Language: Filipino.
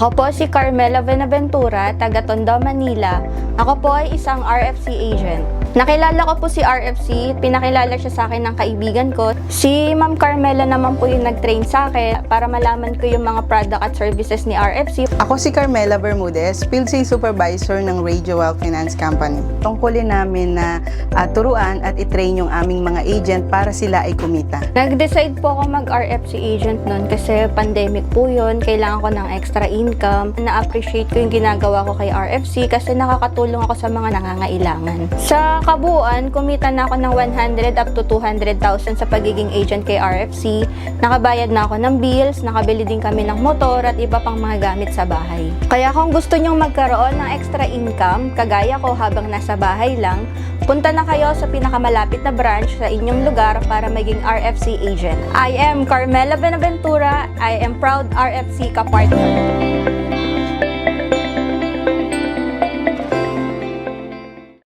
Ako po si Carmela Benaventura, taga Tondo, Manila. Ako po ay isang RFC agent. Nakilala ko po si RFC, pinakilala siya sa akin ng kaibigan ko. Si Ma'am Carmela naman po yung nag-train sa akin para malaman ko yung mga product at services ni RFC. Ako si Carmela Bermudez, Field Sales Supervisor ng Radio Wealth Finance Company. Tungkulin namin na ah, turuan at itrain yung aming mga agent para sila ay kumita. Nag-decide po ako mag-RFC agent noon kasi pandemic po yun. Kailangan ko ng extra income. Na-appreciate ko yung ginagawa ko kay RFC kasi nakakatulong ako sa mga nangangailangan. Sa kabuuan, kumita na ako ng 100 up to 200,000 sa pagiging agent kay RFC. Nakabayad na ako ng bills, nakabili din kami ng motor at iba pang mga gamit sa bahay. Kaya kung gusto nyong magkaroon ng extra income, kagaya ko habang nasa bahay lang, punta na kayo sa pinakamalapit na branch sa inyong lugar para maging RFC agent. I am Carmela Benaventura. I am proud RFC ka-partner.